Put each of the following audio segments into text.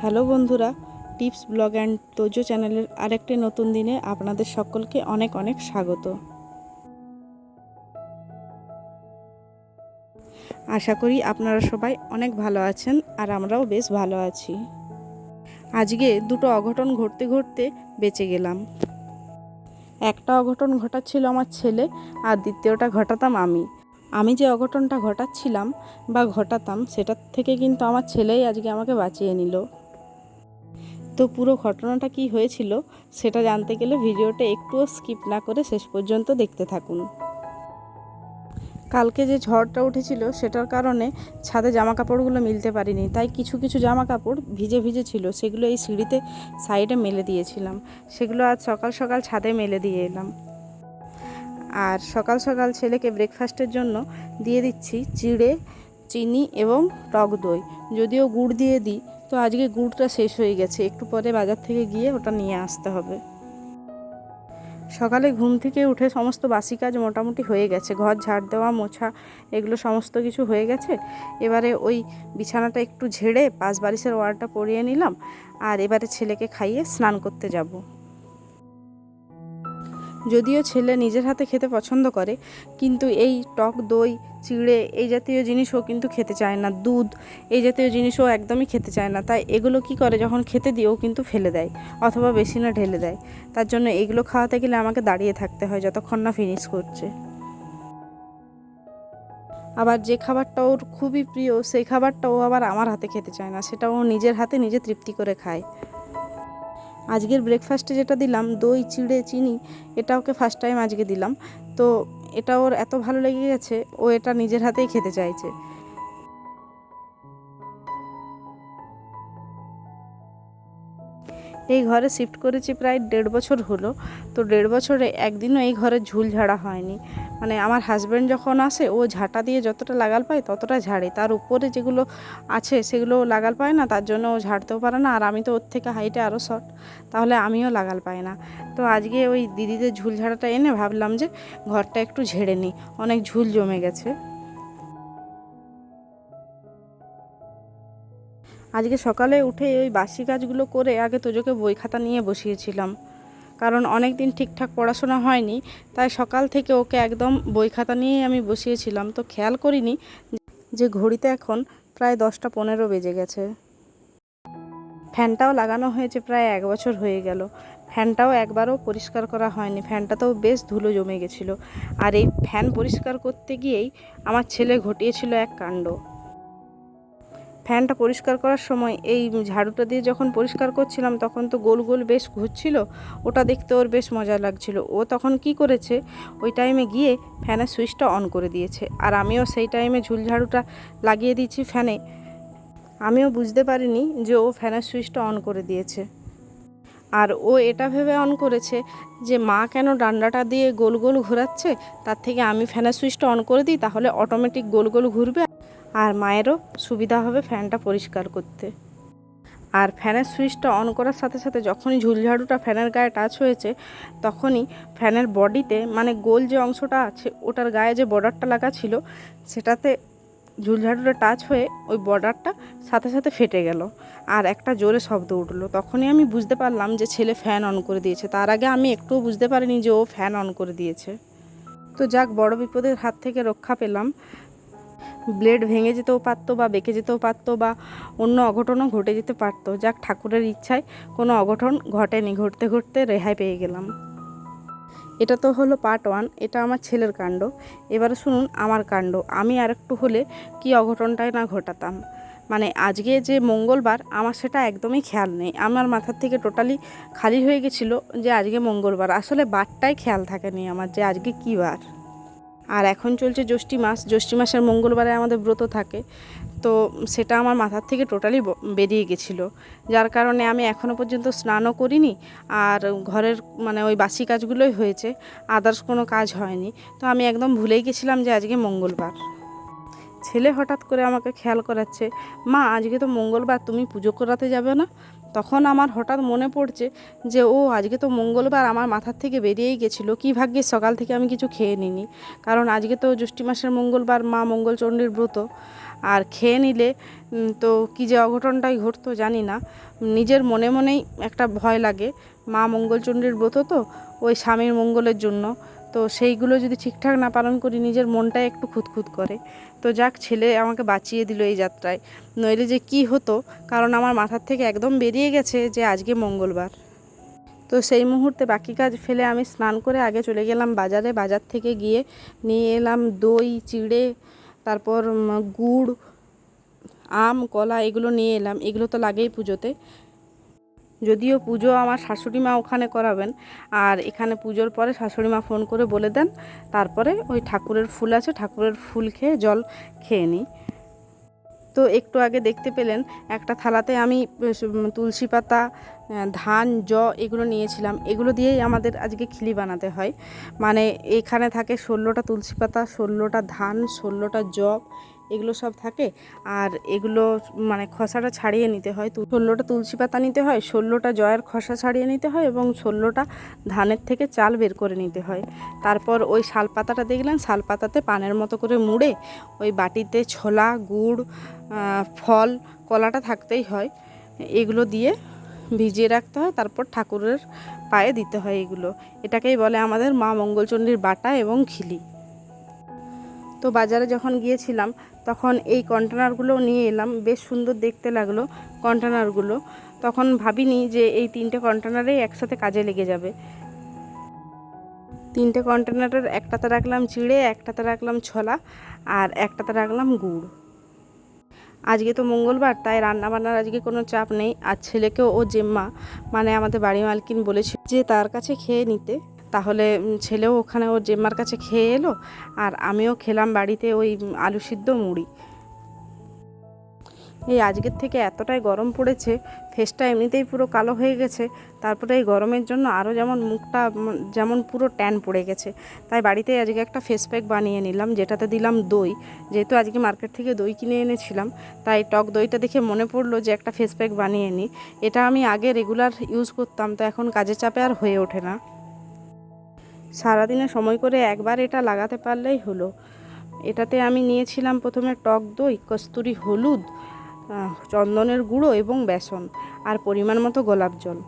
Hello বন্ধুরা, tips blog and Tojo চ্যানেলের আরেকটি নতুন দিনে আপনাদের সকলকে অনেক অনেক স্বাগত। আশা করি আপনারা সবাই অনেক ভালো আছেন আর আমরাও বেশ ভালো আছি। আজকে দুটো অঘটন ঘটতে ঘটতে বেঁচে গেলাম। একটা অঘটন ঘটাচ্ছিল আমার ছেলে আর দ্বিতীয়টা ঘটাতাম আমি। আমি যে অঘটনটা ঘটাচ্ছিলাম বা ঘটাতাম, সেটার থেকে কিন্তু আমার ছেলেই আজকে আমাকে বাঁচিয়ে নিল। তো পুরো ঘটনাটা কি হয়েছিল সেটা জানতে গেলে ভিডিওটা একটুও স্কিপ না করে শেষ পর্যন্ত দেখতে থাকুন। কালকে যে ঝড়টা উঠেছিল সেটার কারণে ছাদে জামা কাপড়গুলো মিলতে পারিনি, তাই কিছু কিছু জামা কাপড় ভিজে ভিজে ছিল, সেগুলো এই সিঁড়িতে সাইডে মেলে দিয়েছিলাম। সেগুলো আজ সকাল সকাল ছাদে মেলে দিয়ে এলাম। আর সকাল সকাল ছেলেকে ব্রেকফাস্টের জন্য দিয়ে দিচ্ছি চিড়ে, চিনি এবং টক দই। যদিও গুড় দিয়ে দিই তো আজকে গুড়টা শেষ হয়ে গেছে। একটু পরে বাজার থেকে গিয়ে ওটা নিয়ে আসতে হবে। সকালে ঘুম থেকে উঠে সমস্ত বাসি কাজ মোটামুটি হয়ে গেছে। ঘর ঝাড় দেওয়া, মোছা, এগুলো সমস্ত কিছু হয়ে গেছে। এবারে ওই বিছানাটা একটু ঝেড়ে পাশ বালিশের ওয়ারটা পরিয়ে নিলাম। আর এবারে ছেলেকে খাইয়ে স্নান করতে যাব। যদিও ছেলে নিজের হাতে খেতে পছন্দ করে, কিন্তু এই টক দই, চিড়ে এই জাতীয় জিনিসও কিন্তু খেতে চায় না। দুধ, এই জাতীয় জিনিসও একদমই খেতে চায় না। তাই এগুলো কি করে? যখন খেতে দিয়েও কিন্তু ফেলে দেয় অথবা বেশি না ঢেলে দেয়। তার জন্য এগুলো খাওয়াতে গেলে আমাকে দাঁড়িয়ে থাকতে হয় যতক্ষণ না ফিনিশ করছে। আবার যে খাবারটা ওর খুবই প্রিয়, সেই খাবারটা ও আবার আমার হাতে খেতে চায় না। সেটা ও নিজের হাতে নিজে তৃপ্তি করে খায়। আজকের ব্রেকফাস্টে যেটা দিলাম, দই, চিড়ে, চিনি, এটা ওকে ফার্স্ট টাইম আজকে দিলাম। তো এটা ওর এত ভালো লেগে গেছে, ও এটা নিজের হাতেই খেতে চাইছে। এই ঘরে শিফট করেছি প্রায় দেড় বছর হলো। তো দেড় বছরে একদিনও এই ঘরে ঝুল ঝাড়া হয়নি। মানে আমার হাজব্যান্ড যখন আসে, ও ঝাঁটা দিয়ে যতটা লাগাল পায় ততটা ঝাড়ে। তার উপরে যেগুলো আছে সেগুলো লাগাল পায় না, তার জন্য ও ঝাড়তেও পারে না। আর আমি তো ওর থেকে হাইটে আরও শর্ট তাহলে আমিও লাগাল পাই না। তো আজকে ওই দিদিদের ঝুল ঝাড়াটা এনে ভাবলাম যে, ঘরটা একটু ঝেড়ে নিই। অনেক ঝুল জমে গেছে। আজকে সকালে উঠে ওই বাসি কাজগুলো করে আগে তোজোকে বই খাতা নিয়ে বসিয়েছিলাম। কারণ অনেক দিন ঠিকঠাক পড়াশোনা হয়নি, তাই সকাল থেকে ওকে একদম বই খাতা নিয়েই আমি বসিয়েছিলাম। তো খেয়াল করিনি যে ঘড়িতে এখন প্রায় দশটা পনেরো বেজে গেছে। ফ্যানটাও লাগানো হয়েছে প্রায় এক বছর হয়ে গেল। ফ্যানটাও একবারও পরিষ্কার করা হয়নি। ফ্যানটাতেও বেশ ধুলো জমে গেছিল। আর এই ফ্যান পরিষ্কার করতে গিয়েই আমার ছেলে ঘটিয়েছিল এক কাণ্ড। ফ্যানটা পরিষ্কার করার সময় এই ঝাড়ুটা দিয়ে যখন পরিষ্কার করছিলাম, তখন তো গোল গোল বেশ ঘুরছিল। ওটা দেখতে ওর বেশ মজা লাগছিল। ও তখন কি করেছে, ওই টাইমে গিয়ে ফ্যানের সুইচটা অন করে দিয়েছে। আর আমিও সেই টাইমে ঝুল ঝাড়ুটা লাগিয়ে দিয়েছি ফ্যানে। আমিও বুঝতে পারিনি যে ও ফ্যানের সুইচটা অন করে দিয়েছে। আর ও এটা ভেবে অন করেছে যে, মা কেন ডান্ডাটা দিয়ে গোল গোল ঘোরাচ্ছে? তার থেকে আমি ফ্যানের সুইচটা অন করে দিই, তাহলে অটোমেটিক গোল গোল ঘুরবে। আর মায়েরও সুবিধা হবে ফ্যানটা পরিষ্কার করতে। আর ফ্যানের সুইচটা অন করার সাথে সাথে যখনই ঝুলঝাড়ুটা ফ্যানের গায়ে টাচ হয়েছে, তখনই ফ্যানের বডিতে মানে গোল যে অংশটা আছে, ওটার গায়ে যে বর্ডারটা লাগা ছিল, সেটাতে ঝুলঝাড়ুটা টাচ হয়ে ওই বর্ডারটা সাথে সাথে ফেটে গেল। আর একটা জোরে শব্দ উঠল। তখনই আমি বুঝতে পারলাম যে ছেলে ফ্যান অন করে দিয়েছে। তার আগে আমি একটুও বুঝতে পারিনি যে ও ফ্যান অন করে দিয়েছে। তো যাক, বড় বিপদের হাত থেকে রক্ষা পেলাম। ব্লেড ভেঙে যেতেও পারতো বা বেঁকে যেতেও পারতো বা অন্য অঘটনও ঘটে যেতে পারতো। যাক, ঠাকুরের ইচ্ছায় কোনো অঘটন ঘটেনি। ঘটতে ঘটতে রেহাই পেয়ে গেলাম। এটা তো হলো পার্ট ওয়ান এটা আমার ছেলের কাণ্ড। এবারে শুনুন আমার কাণ্ড। আমি আর একটু হলে কি অঘটনটাই না ঘটাতাম? মানে আজকে যে মঙ্গলবার, আমার সেটা একদমই খেয়াল নেই। আমার মাথার থেকে টোটালি খালি হয়ে গেছিল যে আজকে মঙ্গলবার। আসলে বারটাই খেয়াল থাকেনি আমার যে আজকে কী বার। আর এখন চলছে জ্যৈষ্ঠী মাস। জ্যৈষ্ঠী মাসের মঙ্গলবারে আমাদের ব্রত থাকে। তো সেটা আমার মাথার থেকে টোটালি বেরিয়ে গেছিল। যার কারণে আমি এখনও পর্যন্ত স্নানও করিনি আর ঘরের মানে ওই বাসি কাজগুলোই হয়েছে। আদার্স কোনো কাজ হয়নি। তো আমি একদম ভুলেই গেছিলাম যে আজকে মঙ্গলবার। ছেলে হঠাৎ করে আমাকে খেয়াল করাচ্ছে, মা, আজকে তো মঙ্গলবার, তুমি পুজো করাতে যাবে না? তখন আমার হঠাৎ মনে পড়ছে যে, ও, আজকে তো মঙ্গলবার আমার মাথার থেকে বেরিয়েই গেছিল। কী ভাগ্যে সকাল থেকে আমি কিছু খেয়ে নিইনি। কারণ আজকে তো জ্যৈষ্ঠী মাসের মঙ্গলবার, মা মঙ্গলচণ্ডীর ব্রত। আর খেয়ে নিলে তো কী যে অঘটনটাই ঘটতো জানি না। নিজের মনে মনেই একটা ভয় লাগে। মা মঙ্গলচণ্ডীর ব্রত তো, ওই স্বামীর মঙ্গলের জন্য। তো সেইগুলো যদি ঠিকঠাক না পালন করি, নিজের মনটাই একটু খুঁতখুত করে। তো যাক, ছেলে আমাকে বাঁচিয়ে দিল এই যাত্রায়। নইলে যে কি হতো, কারণ আমার মাথার থেকে একদম বেরিয়ে গেছে যে আজকে মঙ্গলবার। তো সেই মুহূর্তে বাকি কাজ ফেলে আমি স্নান করে আগে চলে গেলাম বাজারে। বাজার থেকে গিয়ে নিয়ে এলাম দই, চিড়ে, তারপর গুড়, আম, কলা, এগুলো নিয়ে এলাম। এগুলো তো লাগেই পুজোতে। যদিও পুজো আমার শাশুড়ি মা ওখানে করাবেন, আর এখানে পুজোর পরে শাশুড়ি মা ফোন করে বলে দেন, তারপরে ওই ঠাকুরের ফুল আছে, ঠাকুরের ফুল খেয়ে জল খেয়ে নিই। তো একটু আগে দেখতে পেলেন, একটা থালাতে আমি তুলসী পাতা ধান, জ এগুলো নিয়েছিলাম। এগুলো দিয়েই আমাদের আজকে খিলি বানাতে হয়। মানে এখানে থাকে ষোলোটা তুলসী পাতা, ষোলোটা ধান, ষোলোটা জব এগুলো সব থাকে। আর এগুলো মানে খসাটা ছাড়িয়ে নিতে হয়। ষোলোটা তুলসী পাতা নিতে হয়, ষোলোটা জয়ের খসা ছাড়িয়ে নিতে হয় এবং ষোলোটা ধানের থেকে চাল বের করে নিতে হয়। তারপর ওই শাল পাতাটা দেখলেন? শাল পাতাতে পানের মতো করে মুড়ে ওই বাটিতে ছোলা, গুড় ফল, কলাটা থাকতেই হয়। এগুলো দিয়ে ভিজিয়ে রাখতে হয়, তারপর ঠাকুরের পায়ে দিতে হয় এগুলো। এটাকেই বলে আমাদের মা মঙ্গলচণ্ডীর বাটা এবং খিলি। তো বাজারে যখন গিয়েছিলাম, তখন এই কন্টেনারগুলো নিয়ে এলাম। বেশ সুন্দর দেখতে লাগল কন্টেনারগুলো তখন ভাবিনি যে এই তিনটে কন্টেনারেই একসাথে কাজে লেগে যাবে। তিনটে কন্টেনারের একটাতে রাখলাম চিড়ে, একটাতে রাখলাম ছোলা, আর একটাতে রাখলাম গুড়। আজকে তো মঙ্গলবার, তাই রান্না বান্নার আজকে কোনো চাপ নেই। আর ছেলেকেও, ও জেম্মা মানে আমাদের বাড়ি মালকিন বলেছিল যে তার কাছে খেয়ে নিতে। তাহলে ছেলেও ওখানে ওর জেম্মার কাছে খেয়ে এলো আর আমিও খেলাম বাড়িতে ওই আলু সিদ্ধ মুড়ি। এই আজকের থেকে এতটাই গরম পড়েছে, ফেসটা এমনিতেই পুরো কালো হয়ে গেছে, তারপরে এই গরমের জন্য আরও যেমন মুখটা যেমন পুরো ট্যান পড়ে গেছে। তাই বাড়িতে আজকে একটা ফেস প্যাক বানিয়ে নিলাম, যেটাতে দিলাম দই। যেহেতু আজকে মার্কেট থেকে দই কিনে এনেছিলাম, তাই টক দইটা দেখে মনে পড়ল যে একটা ফেস প্যাক বানিয়ে নিই। এটা আমি আগে রেগুলার ইউজ করতাম, তো এখন কাজের চাপে আর হয়ে ওঠে না। সারাদিনে সময় করে একবার এটা লাগাতে পারলেই হলো। এটাতে আমি নিয়েছিলাম প্রথমে টক দই, কস্তুরি হলুদ চন্দনের গুঁড়ো এবং বেসন আর পরিমাণ মতো গোলাপ জল।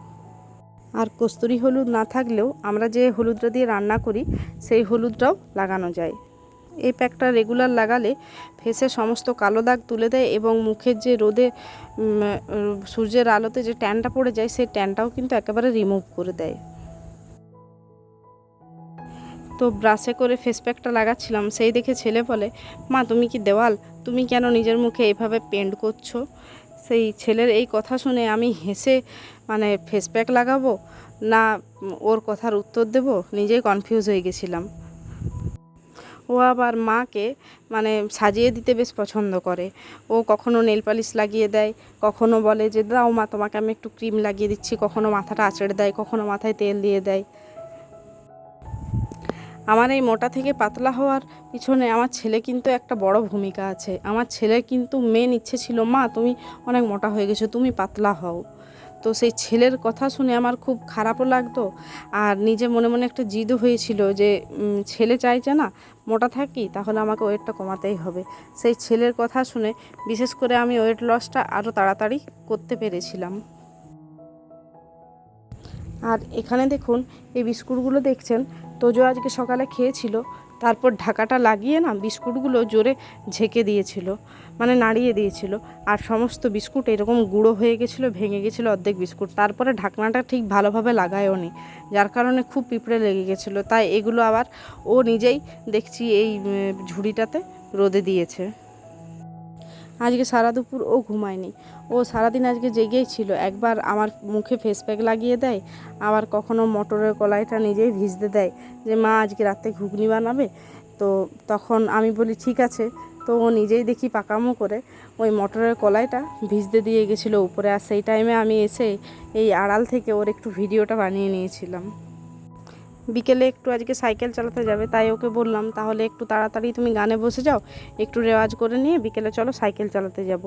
আর কস্তুরি হলুদ না থাকলেও আমরা যে হলুদটা দিয়ে রান্না করি, সেই হলুদটাও লাগানো যায়। এই প্যাকটা রেগুলার লাগালে ফেসে সমস্ত কালো দাগ তুলে দেয় এবং মুখের যে রোদে সূর্যের আলোতে যে ট্যানটা পড়ে যায়, সেই ট্যানটাও কিন্তু একেবারে রিমুভ করে দেয়। তো ব্রাশে করে ফেস প্যাকটা লাগাচ্ছিলাম, সেই দেখে ছেলে বলে, মা, তুমি কি দেওয়াল? তুমি কেন নিজের মুখে এইভাবে পেন্ট করছ? সেই ছেলের এই কথা শুনে আমি হেসে মানে ফেস প্যাক লাগাবো? না, ওর কথার উত্তর দেব? নিজেই কনফিউজ হয়ে গেছিলাম। ও আবার মাকে মানে সাজিয়ে দিতে বেশ পছন্দ করে। ও কখনো নেল পালিশ লাগিয়ে দেয়, কখনো বলে যে, দাও মা, তোমাকে আমি একটু ক্রিম লাগিয়ে দিচ্ছি। কখনো মাথাটা আঁচড়ে দেয়, কখনো মাথায় তেল দিয়ে দেয়। আমার এই মোটা থেকে পাতলা হওয়ার পিছনে আমার ছেলে কিন্তু একটা বড় ভূমিকা আছে। আমার ছেলের কিন্তু মেন ইচ্ছে ছিল, মা, তুমি অনেক মোটা হয়ে গেছো, তুমি পাতলা হও। তো সেই ছেলের কথা শুনে আমার খুব খারাপও লাগতো। আর নিজে মনে মনে একটা জিদও হয়েছিল যে ছেলে চাইছে না, মোটা থাকি, তাহলে আমাকে ওয়েটটা কমাতেই হবে। সেই ছেলের কথা শুনে বিশেষ করে আমি ওয়েট লসটা আরও তাড়াতাড়ি করতে পেরেছিলাম। আর এখানে দেখুন, এই বিস্কুটগুলো দেখছেন? তোজো আজকে সকালে খেয়েছিল, তারপর ঢাকাটা লাগিয়ে না বিস্কুটগুলো জোরে ঝেঁকে দিয়েছিল মানে নাড়িয়ে দিয়েছিল। আর সমস্ত বিস্কুট এরকম গুঁড়ো হয়ে গেছিল, ভেঙে গেছিল অর্ধেক বিস্কুট। তারপরে ঢাকনাটা ঠিক ভালোভাবে লাগায়ও নি, যার কারণে খুব পিঁপড়ে লেগে গেছিল। তাই এগুলো আবার ও নিজেই দেখছি এই ঝুড়িটাতে রোদে দিয়েছে। আজকে সারা দুপুর ও ঘুমায়নি। ও সারাদিন আজকে জেগেই ছিল। একবার আমার মুখে ফেস প্যাক লাগিয়ে দেয়, আবার কখনো মটরের কলাইটা নিজেই ভিজতে দেয় যে, মা, আজকে রাতে ঘুগনি বানাবে? তো তখন আমি বলি, ঠিক আছে। তো ও নিজেই দেখি পাকামো করে ওই মটরের কলাইটা ভিজতে দিয়ে গেছিল। উপরে আর সেই টাইমে আমি এসে এই আড়াল থেকে ওর একটু ভিডিওটা বানিয়ে নিয়েছিলাম। বিকেলে একটু আজকে সাইকেল চালাতে যাবে, তাই ওকে বললাম, তাহলে একটু তাড়াতাড়ি তুমি গানে বসে যাও, একটু রেওয়াজ করে নিয়ে বিকেলে চলো সাইকেল চালাতে যাব।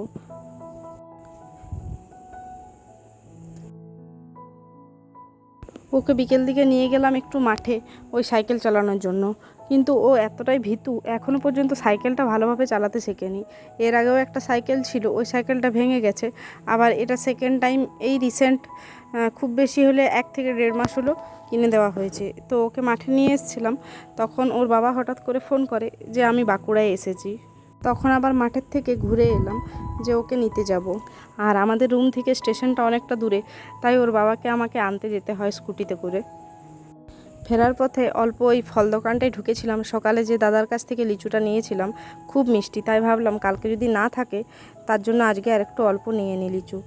ওকে বিকেল দিকে নিয়ে গেলাম একটু মাঠে ওই সাইকেল চালানোর জন্য। কিন্তু ও এতটাই ভীতু এখনও পর্যন্ত সাইকেলটা ভালোভাবে চালাতে শেখেনি। এর আগেও একটা সাইকেল ছিল, ওই সাইকেলটা ভেঙে গেছে। আবার এটা সেকেন্ড টাইম এই রিসেন্ট খুব বেশি হলে এক থেকে দেড় মাস হলো কিনে দেওয়া হয়েছে। তো ওকে মাঠে নিয়ে এসেছিলাম। তখন ওর বাবা হঠাৎ করে ফোন করে যে, আমি বাঁকুড়ায় এসেছি। তখন আবার মাঠের থেকে ঘুরে এলাম যে, ওকে নিতে যাব। আর আমাদের রুম থেকে স্টেশনটা অনেকটা দূরে, তাই ওর বাবাকে আমাকে আনতে যেতে হয় স্কুটিতে করে। ফেরার পথে অল্প ওই ফল দোকানটায় ঢুকেছিলাম। সকালে যে দাদার কাছ থেকে লিচুটা নিয়েছিলাম, খুব মিষ্টি। তাই ভাবলাম, কালকে যদি না থাকে, তার জন্য আজকে আর একটু অল্প নিয়ে নিই লিচু।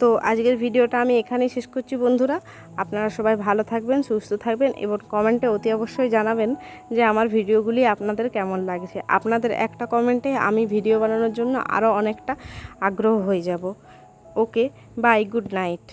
তো আজকের ভিডিওটা আমি এখানেই শেষ করছি বন্ধুরা। আপনারা সবাই ভালো থাকবেন, সুস্থ থাকবেন এবং কমেন্টে অতি অবশ্যই জানাবেন যে আমার ভিডিওগুলি আপনাদের কেমন লাগছে। আপনাদের একটা কমেন্টে আমি ভিডিও বানানোর জন্য আরও অনেকটা আগ্রহ হয়ে যাব। Okay, bye, good night.